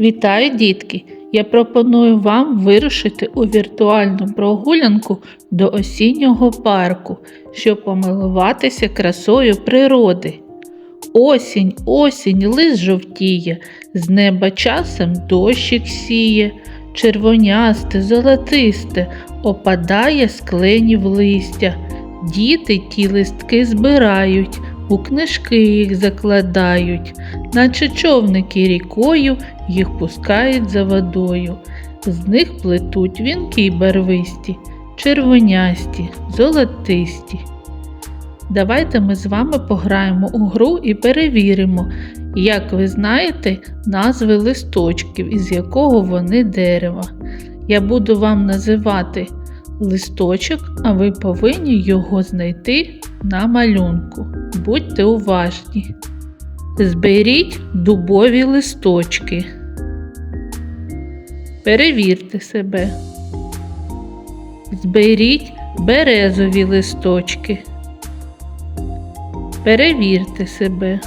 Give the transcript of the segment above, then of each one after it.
Вітаю, дітки! Я пропоную вам вирушити у віртуальну прогулянку до осіннього парку, щоб помилуватися красою природи. Осінь, осінь, лис жовтіє, з неба часом дощик сіє, червонясте, золотисте, опадає з кленів листя. Діти ті листки збирають, у книжки їх закладають, наче човники рікою їх пускають за водою. З них плетуть вінки барвисті, червонясті, золотисті. Давайте ми з вами пограємо у гру і перевіримо, як ви знаєте назви листочків, із якого вони дерева. Я буду вам називати листочок, а ви повинні його знайти на малюнку. Будьте уважні. Зберіть дубові листочки. Перевірте себе. Зберіть березові листочки. Перевірте себе.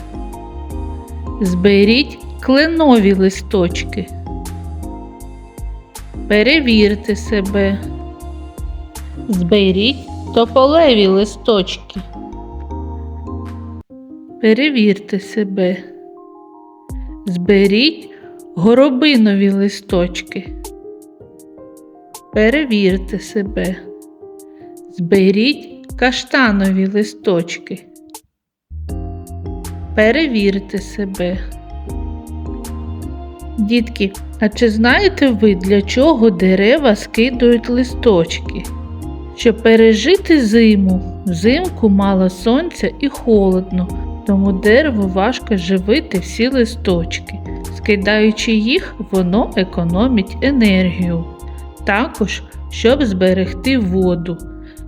Зберіть кленові листочки. Перевірте себе. Зберіть тополеві листочки. Перевірте себе. Зберіть горобинові листочки. Перевірте себе. Зберіть каштанові листочки. Перевірте себе. Дітки, а чи знаєте ви, для чого дерева скидують листочки? Щоб пережити зиму, взимку мало сонця і холодно, тому дереву важко живити всі листочки. Скидаючи їх, воно економить енергію. Також, щоб зберегти воду.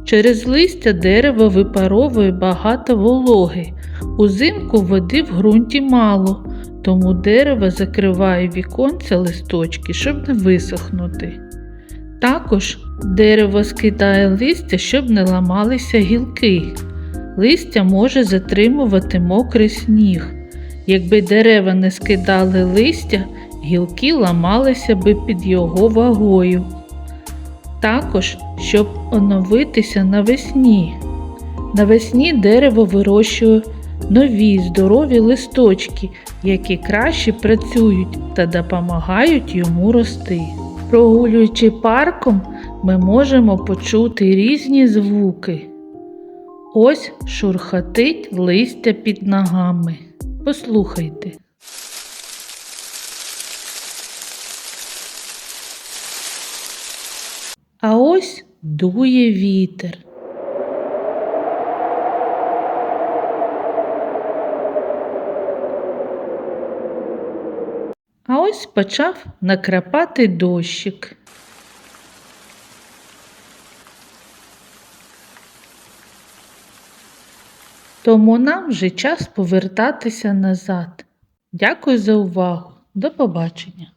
Через листя дерево випаровує багато вологи. Узимку води в ґрунті мало, тому дерево закриває віконця листочки, щоб не висохнути. Також дерево скидає листя, щоб не ламалися гілки. Листя може затримувати мокрий сніг. Якби дерева не скидали листя, гілки ламалися би під його вагою. Також, щоб оновитися навесні. Навесні дерево вирощує нові здорові листочки, які краще працюють та допомагають йому рости. Прогулюючи парком, ми можемо почути різні звуки. Ось шурхотить листя під ногами. Послухайте. А ось дує вітер. А ось почав накрапати дощик. Тому нам вже час повертатися назад. Дякую за увагу. До побачення!